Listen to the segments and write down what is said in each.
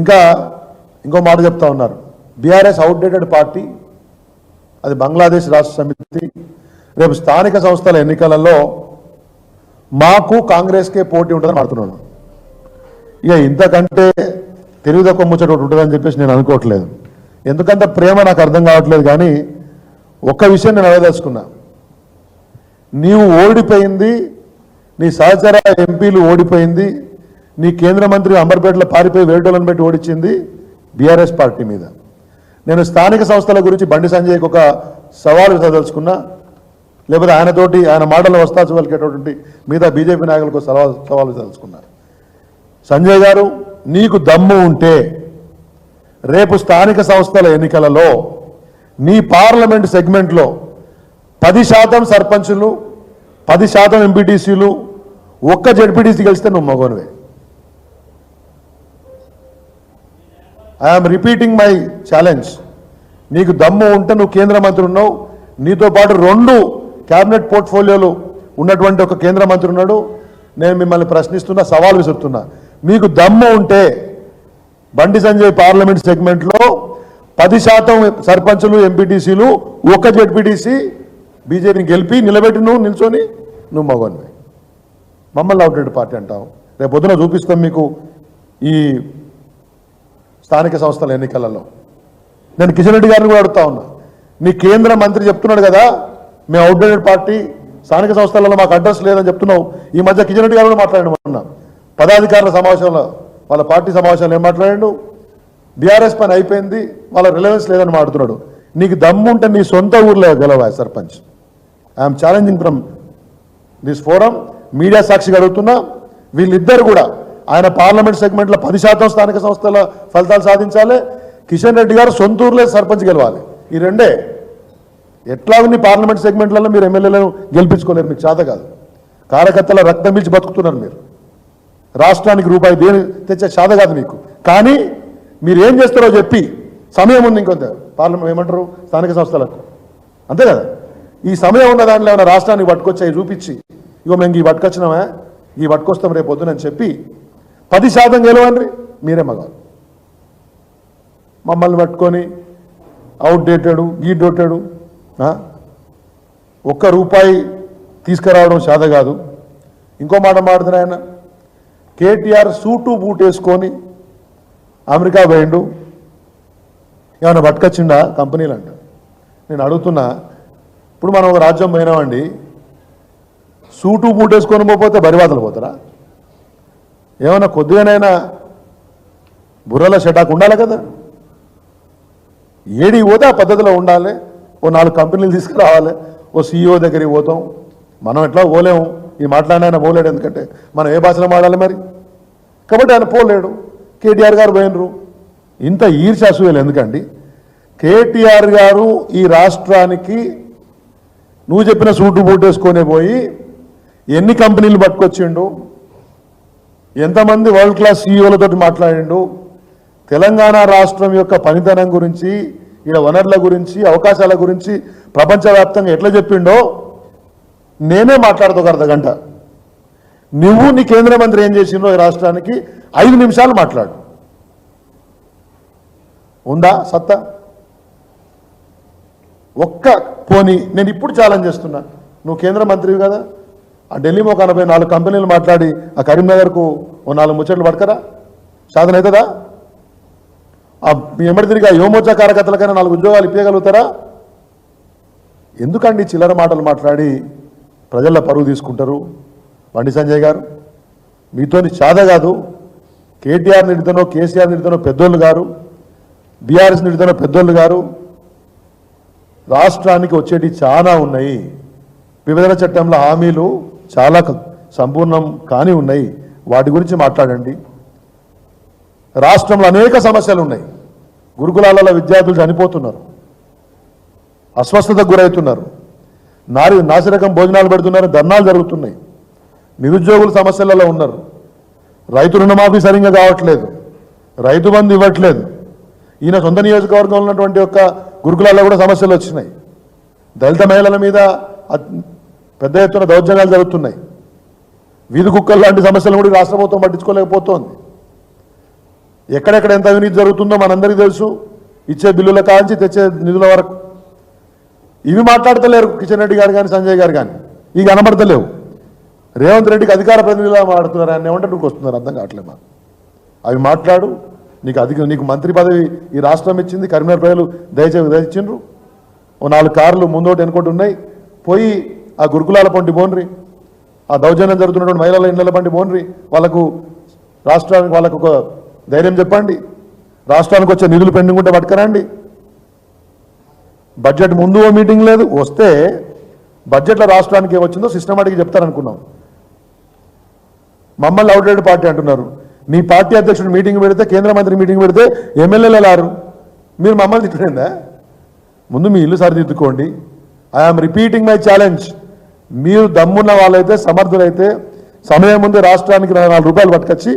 ఇంకా ఇంకో మాట చెప్తా ఉన్నారు. బీఆర్ఎస్ అవుట్డేటెడ్ పార్టీ అది బంగ్లాదేశ్ రాష్ట్ర సమితి. రేపు స్థానిక సంస్థల ఎన్నికలలో మాకు కాంగ్రెస్కే పోటీ ఉంటుందని మాడుతున్నాను ఇక ఇంతకంటే తెలివి తక్కువ ముచ్చట ఒకటి ఉంటుందని చెప్పేసి నేను అనుకోవట్లేదు. ఎందుకంటే ప్రేమ నాకు అర్థం కావట్లేదు కానీ ఒక్క విషయం నేను అడగదలుచుకున్నా. నీవు ఓడిపోయింది నీ సహచర ఎంపీలు ఓడిపోయింది నీ కేంద్ర మంత్రి అంబర్పేటలో పారిపోయి వేటోలను పెట్టి ఓడించింది బీఆర్ఎస్ పార్టీ మీద. నేను స్థానిక సంస్థల గురించి బండి సంజయ్కి ఒక సవాలు చదలుచుకున్నా లేకపోతే ఆయనతోటి ఆయన మాటలు వస్తా పలికేటటువంటి మీద బీజేపీ నాయకులకు సవాల్ సవాలు చదువుకున్నా సంజయ్ గారు నీకు దమ్ము ఉంటే రేపు స్థానిక సంస్థల ఎన్నికలలో నీ పార్లమెంట్ సెగ్మెంట్లో పది శాతం సర్పంచులు పది శాతం ఎంపీటీసీలు ఒక్క జడ్పీటీసీ గెలిస్తే నువ్వు మగోనివే. ఐఎమ్ రిపీటింగ్ మై ఛాలెంజ్ నీకు దమ్ము ఉంటే నువ్వు కేంద్ర మంత్రి ఉన్నావు. నీతో పాటు రెండు క్యాబినెట్ పోర్ట్ఫోలియోలు ఉన్నటువంటి ఒక కేంద్ర మంత్రి ఉన్నాడు. నేను మిమ్మల్ని ప్రశ్నిస్తున్నా సవాల్ విసురుతున్నా. మీకు దమ్ము ఉంటే బండి సంజయ్ పార్లమెంట్ సెగ్మెంట్లో పది శాతం సర్పంచులు ఎంపీటీసీలు ఒక జెడ్పీటీసీ బీజేపీని గెలిపి నిలబెట్టి నువ్వు నిల్చొని నువ్వు మగోనివి మమ్మల్ని అవుట్డేట్ పార్టీ అంటావు. రేపు పొద్దున చూపిస్తాం మీకు ఈ స్థానిక సంస్థల ఎన్నికలలో. నేను కిషన్ రెడ్డి గారిని కూడా అడుగుతా ఉన్నా. మీ కేంద్ర మంత్రి చెప్తున్నాడు కదా మేము అవుట్డేటెడ్ పార్టీ స్థానిక సంస్థలలో మాకు అడ్రస్ లేదని చెప్తున్నావు. ఈ మధ్య కిషన్ రెడ్డి గారు కూడా మాట్లాడాడు పదాధికారుల సమావేశంలో వాళ్ళ పార్టీ సమావేశంలో ఏం మాట్లాడాడు? బీఆర్ఎస్ పని అయిపోయింది వాళ్ళ రిలవెన్స్ లేదని మాట్లాడుతున్నాడు. నీకు దమ్ముంటే నీ సొంత ఊర్లో గెలవా sarpanch? I'm challenging from this forum media సాక్షిగా అడుగుతున్నా. వీళ్ళిద్దరు కూడా ఆయన పార్లమెంట్ సెగ్మెంట్లో పది శాతం స్థానిక సంస్థల ఫలితాలు సాధించాలి. కిషన్ రెడ్డి గారు సొంతూరులో సర్పంచ్ గెలవాలి. ఈ రెండే. ఎట్లా ఉన్ని పార్లమెంట్ సెగ్మెంట్లలో మీరు ఎమ్మెల్యేలను గెలిపించుకోలేరు? మీకు చేత కాదు. కార్యకర్తల రక్తం మించి బతుకుతున్నారు మీరు. రాష్ట్రానికి రూపాయి దేని తెచ్చే చేత కాదు మీకు. కానీ మీరు ఏం చేస్తారో చెప్పి సమయం ఉంది ఇంకొంత. పార్లమెంట్ ఏమంటారు? స్థానిక సంస్థలకు. అంతే కదా? ఈ సమయం ఉన్న దాంట్లో ఏమైనా రాష్ట్రానికి పట్టుకొచ్చాయి చూపించి ఇగో మేము ఈ పట్టుకొచ్చినామా? ఈ పట్టుకొస్తాం రేపు పొద్దునని చెప్పి పది శాతం గెలవండి. మీరే మగారు మమ్మల్ని పట్టుకొని అవుట్డేటెడు గీడొట్టాడు ఒక్క రూపాయి తీసుకురావడం సాధ కాదు. ఇంకో మాట మాడుతున్నా ఆయన. కేటీఆర్ సూటు బూటేసుకొని అమెరికా పోయిండు. ఏమైనా పట్టుకొచ్చిండా కంపెనీలు అంట. నేను అడుగుతున్నా ఇప్పుడు మనం ఒక రాజ్యం పోయినామండి. సూటు బూటేసుకొని పోతే బరివాతలు పోతారా? ఏమైనా కొద్దిగానైనా బుర్రల షటాకు ఉండాలి కదా? ఏడి పోతే ఆ పద్ధతిలో ఉండాలి. ఓ నాలుగు కంపెనీలు తీసుకురావాలి. ఓ సీఈఓ దగ్గరికి పోతాం. మనం ఎట్లా పోలేము? ఈ మాట్లాడిన పోలేడు ఎందుకంటే మనం ఏ భాషలో మాట్లాడాలి మరి? కాబట్టి ఆయన పోలేడు. కేటీఆర్ గారు పోయినరు. ఇంత ఈర్ష్యాసూయలు ఎందుకండి? కేటీఆర్ గారు ఈ రాష్ట్రానికి నువ్వు చెప్పిన సూటు బూటేసుకొని పోయి ఎన్ని కంపెనీలు పట్టుకొచ్చిండు? ఎంతమంది వరల్డ్ క్లాస్ సీఈఓలతో మాట్లాడిండు? తెలంగాణ రాష్ట్రం యొక్క పనితనం గురించి ఈడ వనరుల గురించి అవకాశాల గురించి ప్రపంచవ్యాప్తంగా ఎట్లా చెప్పిండో నేనే మాట్లాడుతూ ఒక అర్ధ గంట. నువ్వు నీ కేంద్ర మంత్రి ఏం చేసిండో ఈ రాష్ట్రానికి ఐదు నిమిషాలు మాట్లాడు. ఉందా సత్తా? ఒక్క పోనీ నేను ఇప్పుడు ఛాలెంజ్ చేస్తున్నా. నువ్వు కేంద్ర మంత్రివి కదా? ఆ ఢిల్లీ ఒక ఎనభై నాలుగు కంపెనీలు మాట్లాడి ఆ కరీంనగర్కు ఓ నాలుగు ముచ్చట్లు పడకరా సాధన అవుతుందా? ఆ మీ ఎమ్మడి తిరిగి ఆ యువమోర్చా కార్యకర్తలకైనా నాలుగు ఉద్యోగాలు ఇప్పగలుగుతారా ఎందుకండి చిల్లర మాటలు మాట్లాడి ప్రజల పరువు తీసుకుంటారు? బండి సంజయ్ గారు మీతోని చాద కాదు. కేటీఆర్ నిడితనో కేసీఆర్ నిడితనో పెద్దోళ్ళు గారు బీఆర్ఎస్ నిడితనో పెద్దోళ్ళు గారు రాష్ట్రానికి వచ్చేటి చాలా ఉన్నాయి. విభజన చట్టంలో హామీలు చాలా సంపూర్ణం కాని ఉన్నాయి. వాటి గురించి మాట్లాడండి. రాష్ట్రంలో అనేక సమస్యలు ఉన్నాయి. గురుకులాలలో విద్యార్థులు చనిపోతున్నారు. అస్వస్థతకు గురవుతున్నారు. నారి నాసిరకం భోజనాలు పెడుతున్నారు. ధర్నాలు జరుగుతున్నాయి. నిరుద్యోగుల సమస్యలలో ఉన్నారు. రైతు రుణమాఫీ సరిగ్గా కావట్లేదు. రైతు బంధు ఇవ్వట్లేదు. ఈయన సొంత నియోజకవర్గంలో ఉన్నటువంటి యొక్క గురుకులాల్లో కూడా సమస్యలు వచ్చినాయి. దళిత మహిళల మీద పెద్ద ఎత్తున దౌర్జన్యాలు జరుగుతున్నాయి. వీధి కుక్కలు లాంటి సమస్యలు కూడా రాష్ట్ర ప్రభుత్వం పట్టించుకోలేకపోతోంది. ఎక్కడెక్కడ ఎంత అవినీతి జరుగుతుందో మనందరికీ తెలుసు. ఇచ్చే బిల్లుల కాంచి తెచ్చే నిధుల వరకు. ఇవి మాట్లాడతలేరు కిషన్ రెడ్డి గారు కానీ సంజయ్ గారు కానీ ఇవి కనబడతలేవు. రేవంత్ రెడ్డికి అధికార ప్రతినిధిలా మాట్లాడుతున్నారు ఆయన ఏమంటే నువ్వు వస్తున్నారు అర్థం కావట్లేదు మాకు. అవి మాట్లాడు నీకు అధిక నీకు మంత్రి పదవి ఈ రాష్ట్రం ఇచ్చింది కరీంనగర్ ప్రజలు దయచేసి దయచిండ్రు ఓ నాలుగు కార్లు ముందోటి వెనుకోటి ఉన్నాయి. పోయి ఆ గురుకులాల పంటి బోన్రి. ఆ దౌర్జన్యం జరుగుతున్నటువంటి మహిళల ఇండ్ల పంటి బోన్రి. వాళ్ళకు రాష్ట్రానికి వాళ్ళకు ఒక ధైర్యం చెప్పండి. రాష్ట్రానికి వచ్చే నిధులు పెండింగ్ ఉంటే పట్టుకరండి. బడ్జెట్ ముందు ఓ మీటింగ్ లేదు వస్తే బడ్జెట్లో రాష్ట్రానికి ఏమొచ్చిందో సిస్టమేటిక్గా చెప్తారనుకున్నాం. మమ్మల్ని అవుట్లెట్ పార్టీ అంటున్నారు. మీ పార్టీ అధ్యక్షుడు మీటింగ్ పెడితే కేంద్ర మంత్రి మీటింగ్ పెడితే ఎమ్మెల్యేలు వెళ్ళారు మీరు మమ్మల్ని తిట్టలేదా? ముందు మీ ఇల్లు సరిదిద్దుకోండి. I am repeating my challenge మీరు దమ్మున్న వాళ్ళైతే సమర్థులైతే సమయం ముందు రాష్ట్రానికి నాలుగు రూపాయలు పట్టుకొచ్చి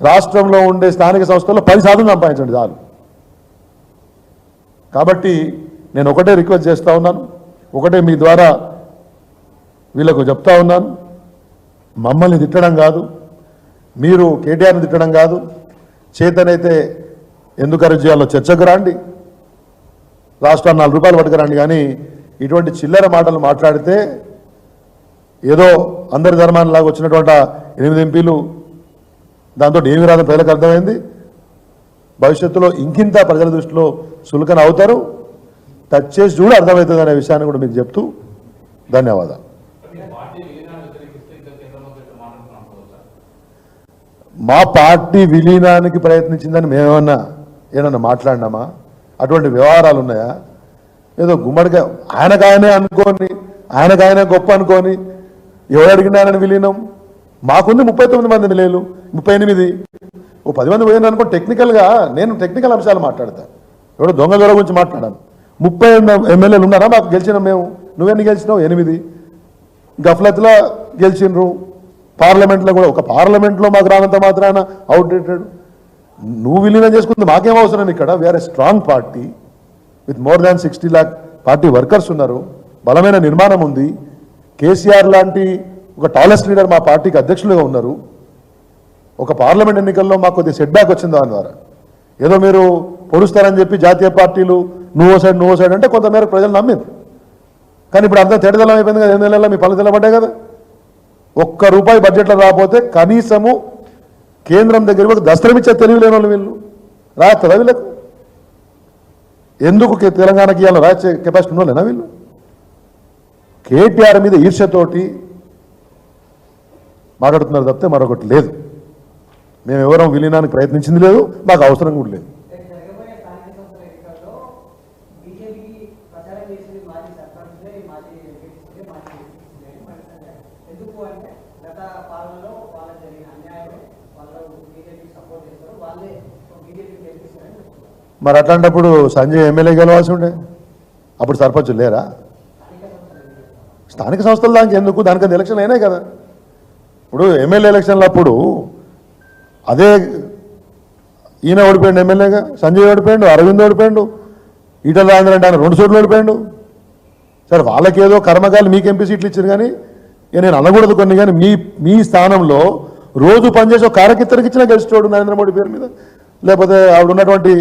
రాష్ట్రంలో ఉండే స్థానిక సంస్థల్లో పది శాతం సంపాదించండి చాలు. కాబట్టి నేను ఒకటే రిక్వెస్ట్ చేస్తూ ఉన్నాను. ఒకటే మీ ద్వారా వీళ్ళకు చెప్తా ఉన్నాను. మమ్మల్ని తిట్టడం కాదు. మీరు కేటీఆర్ని తిట్టడం కాదు. చేతనైతే ఎందుకు అరెస్ట్ చేయాలో చర్చకు రండి. రాష్ట్రాన్ని నాలుగు రూపాయలు పట్టుకురండి కానీ ఇటువంటి చిల్లర మాటలు మాట్లాడితే ఏదో అందరి ధర్మానిలాగా వచ్చినటువంటి ఎనిమిది ఎంపీలు దాంతో ఏమి రాదని ప్రజలకు అర్థమైంది. భవిష్యత్తులో ఇంకింత ప్రజల దృష్టిలో సులకన అవుతారు. టచ్ చేసి చూడ అర్థమవుతుంది అనే విషయాన్ని కూడా మీకు చెప్తూ ధన్యవాదాలు. మా పార్టీ విలీనానికి ప్రయత్నించిందని మేమేమన్నా ఏమన్నా మాట్లాడినామా? అటువంటి వ్యవహారాలు ఉన్నాయా? ఏదో గుమ్మడిగా ఆయనకాయనే అనుకోని ఆయనకాయనే గొప్ప అనుకోని ఎవరు అడిగినారని ఆయన విలీనం? మాకుంది ముప్పై తొమ్మిది మంది లేదు ముప్పై ఎనిమిది. ఓ పది మంది పోయింది అనుకో టెక్నికల్గా నేను టెక్నికల్ అంశాలు మాట్లాడతా. ఎవడో దొంగ దొర గురించి మాట్లాడాను ముప్పై ఎమ్మెల్యేలు ఉన్నారా? మాకు గెలిచినాం మేము. నువ్వెన్ని గెలిచినావు? ఎనిమిది. గఫ్లత్లో గెలిచిండ్రు పార్లమెంట్లో కూడా ఒక పార్లమెంట్లో మాకు రానంత మాత్రాన అవుట్డేటెడ్ నువ్వు విలీనం చేసుకుంది మాకేం అవసరం ఇక్కడ? We're strong party with more than sixty lakh party workers ఉన్నారు. బలమైన నిర్మాణం ఉంది. కేసీఆర్ లాంటి ఒక టాలెస్ట్ లీడర్ మా పార్టీకి అధ్యక్షులుగా ఉన్నారు. ఒక పార్లమెంట్ ఎన్నికల్లో మాకు కొద్దిగా సెట్ బ్యాక్ వచ్చింది దాని ద్వారా. ఏదో మీరు పొడుస్తారని చెప్పి జాతీయ పార్టీలు నువ్వో సైడ్ నువ్వో సైడ్ అంటే కొంతమేర ప్రజలు నమ్మింది. కానీ ఇప్పుడు అంతా తెడదలం అయిపోయింది కదా ఎనిమిది నెలల్లో మీ పనులు తెల్లబడ్డాయి కదా? ఒక్క రూపాయి బడ్జెట్లో రాకపోతే కనీసము కేంద్రం దగ్గర ఒక దస్త్రమిచ్చే తెలివి లేని వాళ్ళు వీళ్ళు. రాయత్తదా వీళ్ళకు? ఎందుకు తెలంగాణకి ఇవ్వాలి రాయచ్చే కెపాసిటీ ఉన్నోళ్ళేనా వీళ్ళు? కేటీఆర్ మీద ఈర్ష్యతోటి మాట్లాడుతున్నారు తప్పితే మరొకటి లేదు. మేము ఎవరో విలీనానికి ప్రయత్నించింది లేదు మాకు అవసరం కూడా లేదు. మరి అట్లాంటప్పుడు సంజయ్ ఎమ్మెల్యే గెలవాల్సి ఉండే. అప్పుడు సర్పంచ్ లేరా? స్థానిక సంస్థల దానికి ఎందుకు? దానికి ఎలక్షన్ అయినాయి కదా. ఇప్పుడు ఎమ్మెల్యే ఎలక్షన్లు అప్పుడు అదే ఈయన ఓడిపోయాడు ఎమ్మెల్యేగా సంజయ్ ఓడిపోయాడు అరవింద్ ఓడిపోయాడు ఈటల రాజేంద్ర అంటే ఆయన రెండు చోట్ల ఓడిపోయాడు. సరే వాళ్ళకేదో కర్మకాలు మీకు ఎంపీ సీట్లు ఇచ్చారు కానీ ఇక నేను అనకూడదు కొన్ని కానీ మీ మీ స్థానంలో రోజు పనిచేసే ఒక కార్యకర్తలకు ఇచ్చిన గెలిచేవాడు నరేంద్ర మోడీ పేరు మీద. లేకపోతే ఆవిడ ఉన్నటువంటి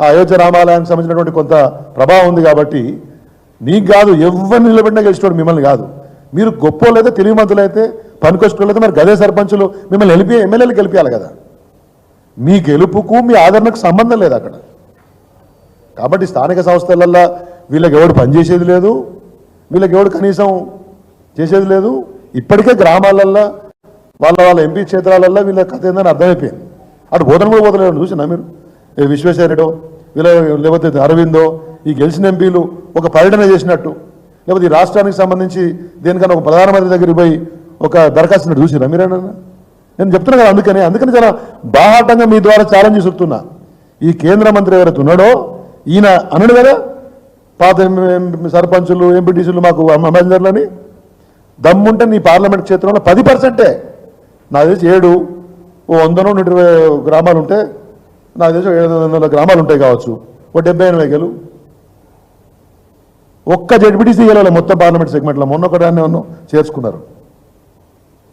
ఆ అయోధ్య రామాలయానికి సంబంధించినటువంటి కొంత ప్రభావం ఉంది కాబట్టి నీకు కాదు ఎవరు నిలబడినా గెలిచేవాడు మిమ్మల్ని కాదు. మీరు గొప్ప అయితే తెలివిమంతులు అయితే పనికొచ్చేటోళ్ళు మరి గదే సర్పంచులు మిమ్మల్ని గెలిపి ఎమ్మెల్యేలు గెలిపించాలి కదా. మీ గెలుపుకు మీ ఆదరణకు సంబంధం లేదు అక్కడ. కాబట్టి స్థానిక సంస్థలల్లో వీళ్ళకి ఎవడు పనిచేసేది లేదు వీళ్ళకి ఎవడు కనీసం చేసేది లేదు. ఇప్పటికే గ్రామాలల్లో వాళ్ళ వాళ్ళ ఎంపీ క్షేత్రాలల్లో వీళ్ళ కథ ఏందని అర్థమైపోయింది. అటు బోధన కూడా పోతలేడు చూసినా మీరు? ఏ విశ్వేశ్వరరెడ్డో వీళ్ళ లేకపోతే అరవిందో ఈ గెలిచిన ఎంపీలు ఒక పర్యటన చేసినట్టు. లేకపోతే ఈ రాష్ట్రానికి సంబంధించి దేనికన్నా ఒక ప్రధానమంత్రి దగ్గరికి పోయి ఒక దరఖాస్తు చూసిరా మీరేనన్నా నేను చెప్తున్నా కదా అందుకని అందుకని చాలా బాహాటంగా మీ ద్వారా ఛాలెంజ్ చెప్తున్నా. ఈ కేంద్ర మంత్రి ఎవరైతే ఉన్నాడో ఈయన అనడు కదా? పాత సర్పంచులు ఎంపీటీసీలు మాకు అంబాసిడర్లని దమ్ముంటే నీ పార్లమెంట్ క్షేత్రంలో పది పర్సెంటే. నాకు తెలిసి ఏడు ఓ వందనో నూట ఇరవై గ్రామాలు ఉంటే నాకు తెలిసి ఏడు వందల గ్రామాలు ఉంటాయి కావచ్చు. ఓ డెబ్బై ఎనభై గెలు. ఒక్క జడ్పీటీసీ గెలవాలి మొత్తం పార్లమెంట్ సెగ్మెంట్లో. మొన్న ఒకదాన్ని ఉన్నాం చేర్చుకున్నారు.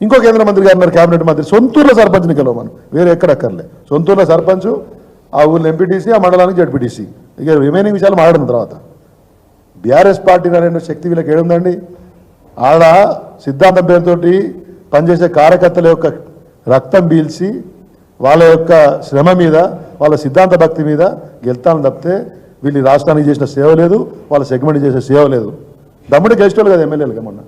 ఇంకో కేంద్ర మంత్రి గారు ఉన్నారు కేబినెట్ మంత్రి. సొంతూరులో సర్పంచ్ని గెలవమను. వేరే ఎక్కడక్కర్లే సొంతూరులో సర్పంచ్ ఆ ఊళ్ళో ఎంపీటీసీ ఆ మండలానికి జడ్పీటీసీ. ఇక రిమైనింగ్ విషయాలు మాట్లాడిన తర్వాత. బీఆర్ఎస్ పార్టీ అనే శక్తి వీళ్ళకి ఏడుందండి. ఆడ సిద్ధాంతం పేరుతోటి పనిచేసే కార్యకర్తల యొక్క రక్తం పీల్చి వాళ్ళ యొక్క శ్రమ మీద వాళ్ళ సిద్ధాంత భక్తి మీద గెలుతాను తప్పితే వీళ్ళు రాష్ట్రానికి చేసిన సేవ లేదు వాళ్ళ సెగ్మెంట్ చేసే సేవ లేదు. దమ్ముడి గెలిచేవాళ్ళు కదా ఎమ్మెల్యేలుగా మొన్న.